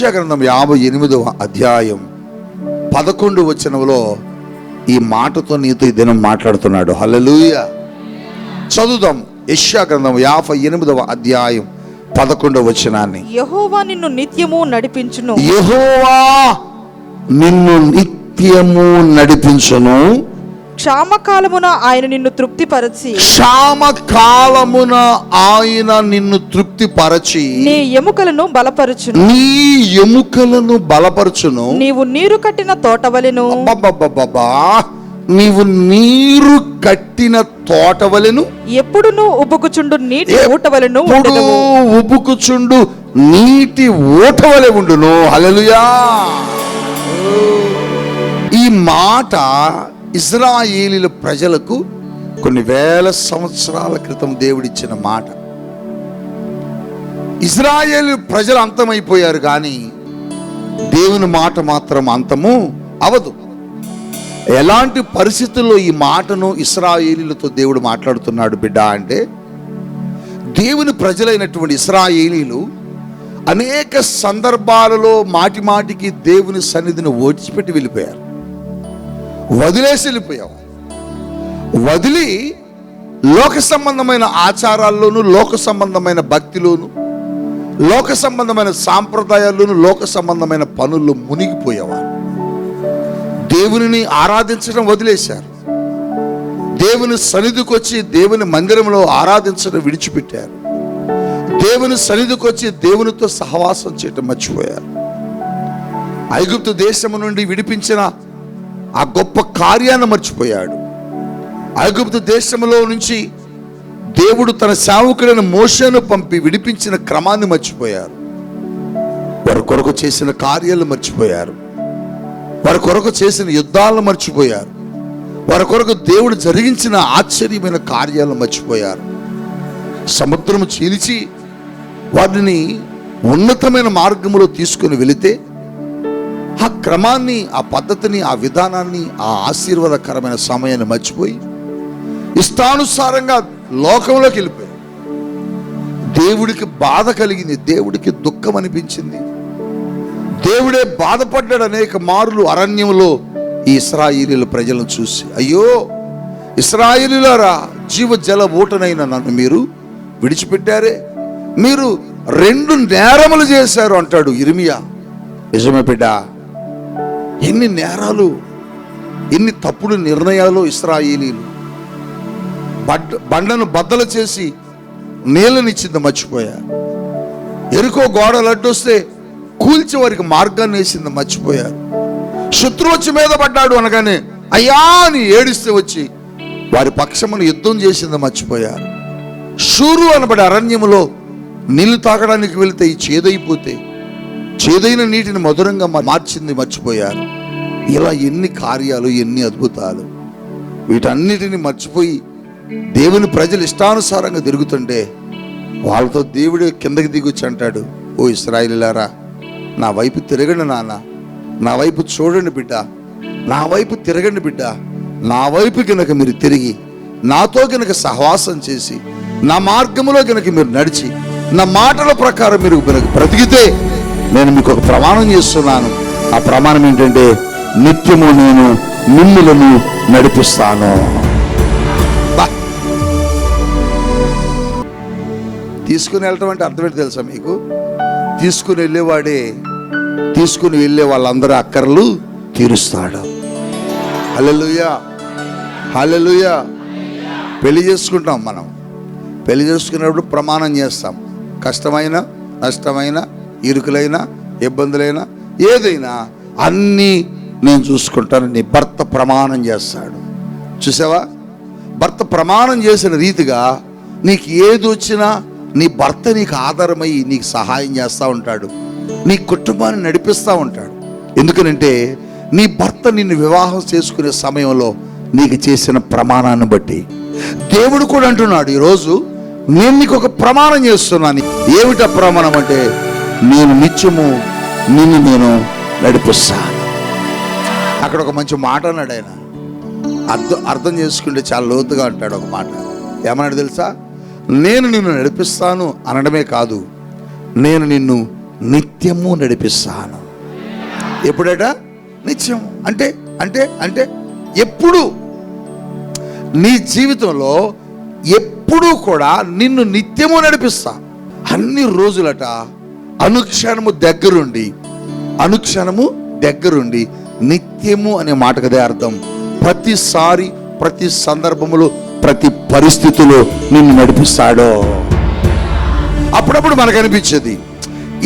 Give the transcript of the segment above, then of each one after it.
యెషయా గ్రంథం యాభై ఎనిమిదవ అధ్యాయం పదకొండు వచనంలో ఈ మాటతో నీతో ఈ దినం మాట్లాడుతున్నాడు. హల్లెలూయ. చదువుదాం యెషయా గ్రంథం యాభై ఎనిమిదవ అధ్యాయం పదకొండవ వచనాన్ని. యహోవా నిన్ను నిత్యము నడిపించును. యెహోవా నిన్ను నిత్యము నడిపించును. క్షామకాలమున ఆయన నిన్ను తృప్తిపరచి. క్షామ కాలమున ఆయన నిన్ను తృప్తిపరచి. నీ ఎముకలను బలపరచును. నీ ఎముకలను బలపరచును. నీవు నీరు కట్టిన తోటవలెను నీవు నీరు కట్టిన తోటవలెను ఎప్పుడును ఉబ్బుకుచుండు నీటి ఊటవలను ఉబుకుచుండు నీటి ఊటవలె ఉండును. హల్లెలూయా. ఈ మాట ఇజ్రాయేలీల ప్రజలకు కొన్ని వేల సంవత్సరాల క్రితం దేవుడిచ్చిన మాట. ఇజ్రాయేల్ ప్రజలు అంతమైపోయారు కానీ దేవుని మాట మాత్రం అంతము అవదు. ఎలాంటి పరిస్థితుల్లో ఈ మాటను ఇస్రాయేలీలతో దేవుడు మాట్లాడుతున్నాడు బిడ్డ అంటే దేవుని ప్రజలైనటువంటి ఇస్రాయేలీలు అనేక సందర్భాలలో మాటి మాటికి దేవుని సన్నిధిని ఓడిచిపెట్టి వెళ్ళిపోయారు. వదిలేసి వెళ్ళిపోయావు. వదిలి లోక సంబంధమైన ఆచారాల్లోనూ లోక సంబంధమైన భక్తిలోను లోక సంబంధమైన సాంప్రదాయాల్లోనూ లోక సంబంధమైన పనుల్లో మునిగిపోయేవారు దేవునిని ఆరాధించడం వదిలేశారు. దేవుని సన్నిధికి వచ్చి దేవుని మందిరంలో ఆరాధించడం విడిచిపెట్టారు. దేవుని సన్నిధికి వచ్చి దేవునితో సహవాసం చేయటం మర్చిపోయారు. ఐగుప్తు దేశము నుండి విడిపించిన ఆ గొప్ప కార్యాన్ని మర్చిపోయాడు. ఐగుప్తు దేశంలో నుంచి దేవుడు తన సేవకుడైన మోషను పంపి విడిపించిన క్రమాన్ని మర్చిపోయారు. వారి కొరకు చేసిన కార్యాలు మర్చిపోయారు. వారి కొరకు చేసిన యుద్ధాలను మర్చిపోయారు. వారి కొరకు దేవుడు జరిగించిన ఆశ్చర్యమైన కార్యాలను మర్చిపోయారు. సముద్రము చీల్చి వారిని ఉన్నతమైన మార్గంలో తీసుకుని వెళితే ఆ క్రమాన్ని ఆ పద్ధతిని ఆ విధానాన్ని ఆ ఆశీర్వాదకరమైన సమయాన్ని మర్చిపోయి ఇష్టానుసారంగా లోకంలోకి వెళ్ళిపోయి దేవుడికి బాధ కలిగింది దేవుడికి దుఃఖం అనిపించింది. దేవుడే బాధపడ్డాడు అనేక మారులు అరణ్యంలో ఈ ఇస్రాయిలీల ప్రజలను చూసి. అయ్యో ఇస్రాయిలీలారా జీవ జల ఓటనైన నన్ను మీరు విడిచిపెట్టారే. మీరు రెండు నేరములు చేశారు అంటాడు ఇరిమియా. నిజమే బిడ్డ ఎన్ని నేరాలు ఎన్ని తప్పుడు నిర్ణయాలు ఇస్రాయేలీలు. బడ్ బండను బద్దలు చేసి నీళ్ళనిచ్చింది మర్చిపోయా. ఎరుకో గోడలు అడ్డొస్తే కూల్చి వారికి మార్గాన్ని వేసింది మర్చిపోయారు శత్రువు వచ్చి మీద పడ్డాడు అనగానే అయ్యా అని ఏడిస్తే వచ్చి వారి పక్షమును యుద్ధం చేసింది మర్చిపోయారు షూరు అనబడే అరణ్యములో నీళ్ళు తాగడానికి వెళితే ఈ చేదైపోతే చేదైన నీటిని మధురంగా మార్చింది మర్చిపోయారు. ఇలా ఎన్ని కార్యాలు ఎన్ని అద్భుతాలు. వీటన్నిటిని మర్చిపోయి దేవుని ప్రజలు ఇష్టానుసారంగా తిరుగుతుంటే వాళ్ళతో దేవుడు కిందకి దిగొచ్చి అంటాడు ఓ ఇస్రాయిలారా నా వైపు తిరగండి నాన్న. నా వైపు చూడండి బిడ్డ. నా వైపు తిరగండి బిడ్డ. నా వైపు కనుక మీరు తిరిగి నాతో కనుక సహవాసం చేసి నా మార్గంలో కనుక మీరు నడిచి నా మాటల ప్రకారం మీరు బ్రతికితే నేను మీకు ఒక ప్రమాణం చేస్తున్నాను. ఆ ప్రమాణం ఏంటంటే నిత్యము నేను మిమ్ములను నడిపిస్తాను. తీసుకుని వెళ్ళటం అంటే అర్థం తెలుసా మీకు? తీసుకుని వెళ్ళేవాడే తీసుకుని వెళ్ళే వాళ్ళందరూ అక్కర్లు తీరుస్తాడు. హలెలుయా హలెలుయా పెళ్ళి చేసుకుంటాం మనం. పెళ్ళి చేసుకున్నప్పుడు ప్రమాణం చేస్తాం. కష్టమైన నష్టమైన ఇరుకులైనా ఇబ్బందులైనా ఏదైనా అన్నీ నేను చూసుకుంటాను. నీ భర్త ప్రమాణం చేస్తాడు. చూసావా? భర్త ప్రమాణం చేసిన రీతిగా నీకు ఏది వచ్చినా నీ భర్త నీకు ఆధారమై నీకు సహాయం చేస్తూ ఉంటాడు. నీ కుటుంబాన్ని నడిపిస్తూ ఉంటాడు. ఎందుకనంటే నీ భర్త నిన్ను వివాహం చేసుకునే సమయంలో నీకు చేసిన ప్రమాణాన్ని బట్టి. దేవుడు కూడా అంటున్నాడు ఈరోజు నేను నీకు ఒక ప్రమాణం చేస్తున్నాను. ఏమిటా ప్రమాణం అంటే నేను నిత్యము నిన్ను నేను నడిపిస్తాను. అక్కడ ఒక మంచి మాట అన్నాడు ఆయన. అర్థం అర్థం చేసుకుంటే చాలా లోతుగా అంటాడు ఒక మాట. ఏమన్నాడు తెలుసా? నేను నిన్ను నడిపిస్తాను అనడమే కాదు నేను నిన్ను నిత్యము నడిపిస్తాను. ఎప్పుడట? నిత్యం అంటే అంటే అంటే ఎప్పుడు? నీ జీవితంలో ఎప్పుడూ కూడా నిన్ను నిత్యము నడిపిస్తా. అన్ని రోజులట అనుక్షణము దగ్గరుండి అనుక్షణము దగ్గరుండి నిత్యము అనే మాటకదే అర్థం. ప్రతిసారి ప్రతి సందర్భములో ప్రతి పరిస్థితిలో నిన్ను నడిపిస్తాడో. అప్పుడప్పుడు మనకు అనిపించేది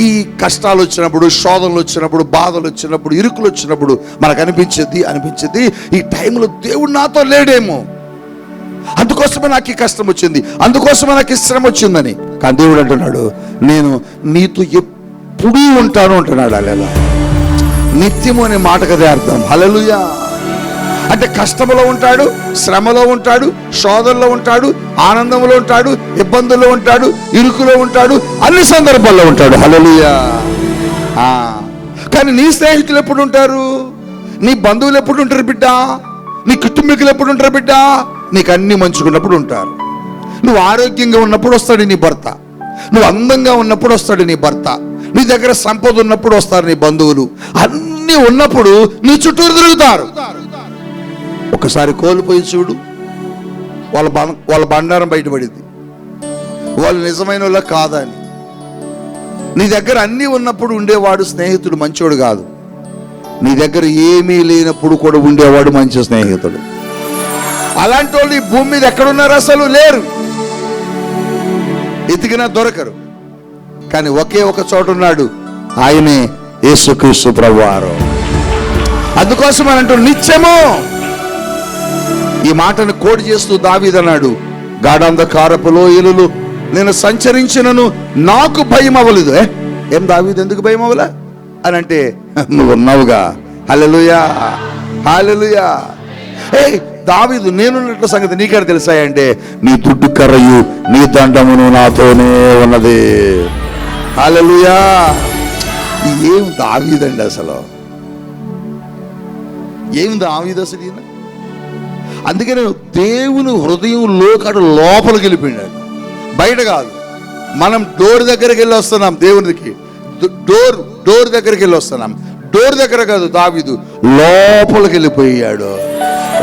ఈ కష్టాలు వచ్చినప్పుడు శోధనలు వచ్చినప్పుడు బాధలు వచ్చినప్పుడు ఇరుకులు వచ్చినప్పుడు మనకు అనిపించేది అనిపించేది ఈ టైంలో దేవుడు నాతో లేడేమో. అందుకోసమే నాకు ఈ కష్టం వచ్చింది అందుకోసమే నాకు ఈ శ్రమ వచ్చిందని దేవుడు అంటున్నాడు నేను నీతో ఎప్పుడూ ఉంటాను అంటున్నాడు అలా నిత్యము అనే మాట కదే అర్థం. హలలుయా అంటే కష్టములో ఉంటాడు శ్రమలో ఉంటాడు శోధనలో ఉంటాడు ఆనందంలో ఉంటాడు ఇబ్బందుల్లో ఉంటాడు ఇరుకులో ఉంటాడు అన్ని సందర్భాల్లో ఉంటాడు. హలలుయా కానీ నీ స్నేహితులు ఎప్పుడు ఉంటారు? నీ బంధువులు ఎప్పుడు ఉంటారు బిడ్డ? నీ కుటుంబీకులు ఎప్పుడు ఉంటారు బిడ్డ? నీకు అన్ని మంచుకున్నప్పుడు ఉంటారు. నువ్వు ఆరోగ్యంగా ఉన్నప్పుడు వస్తాడు నీ భర్త. నువ్వు అందంగా ఉన్నప్పుడు వస్తాడు నీ భర్త. నీ దగ్గర సంపద ఉన్నప్పుడు వస్తారు నీ బంధువులు. అన్నీ ఉన్నప్పుడు నీ చుట్టూరు తిరుగుతారు. ఒకసారి కోల్పోయి చూడు. వాళ్ళ వాళ్ళ బండారం బయటపడింది. వాళ్ళు నిజమైన వాళ్ళ కాదని. నీ దగ్గర అన్నీ ఉన్నప్పుడు ఉండేవాడు స్నేహితుడు మంచోడు కాదు. నీ దగ్గర ఏమీ లేనప్పుడు కూడా ఉండేవాడు మంచి స్నేహితుడు. అలాంటి వాళ్ళు ఈ భూమి మీద ఎక్కడున్నారు అసలు లేరు. ఎతికినా దొరకరు. కానీ ఒకే ఒక చోట ఉన్నాడు. ఆయనే యేసుక్రీస్తు ప్రభువారు. అందుకోసం అని అంటూ నిత్యము. ఈ మాటను కోడి చేస్తూ దావీదన్నాడు గాఢంధకారపు లోయలు నేను సంచరించినను నాకు భయం అవ్వలేదు. ఏం దావీదు ఎందుకు భయం అవ్వలే? అని అంటే నువ్వు ఉన్నావుగా. హల్లెలూయా హల్లెలూయా. ఏ దావీదు నేనున్నట్ల సంగతి నీకెక్కడ తెలుసాయంటే నీ దుడ్డు కర్రయు నీ దండమును నాతోనే ఉన్నది. హల్లెలూయా. ఏం దావీదండి అసలు? ఏం దావీదు అసలు ఈయన? అందుకని దేవుని హృదయం లోకాడు లోపలికి వెళ్ళిపోయినాడు. బయట కాదు మనం డోర్ దగ్గరికి వెళ్ళి వస్తున్నాం దేవునికి. డోర్ డోర్ దగ్గరికి వెళ్ళి వస్తున్నాం. డోర్ దగ్గర కాదు దావీదు. లోపలికి వెళ్ళిపోయాడు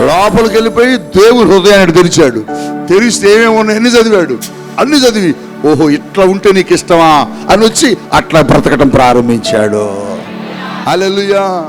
లోపలికి వెళ్ళిపోయి దేవుడు హృదయాన్ని తెరిచాడు. తెరిస్తే ఏమేమి ఉన్నాయి? చదివాడు. అన్ని చదివి ఓహో ఇట్లా ఉంటే నీకు ఇష్టమా అని వచ్చి అట్లా బ్రతకటం ప్రారంభించాడు. అలెలుయా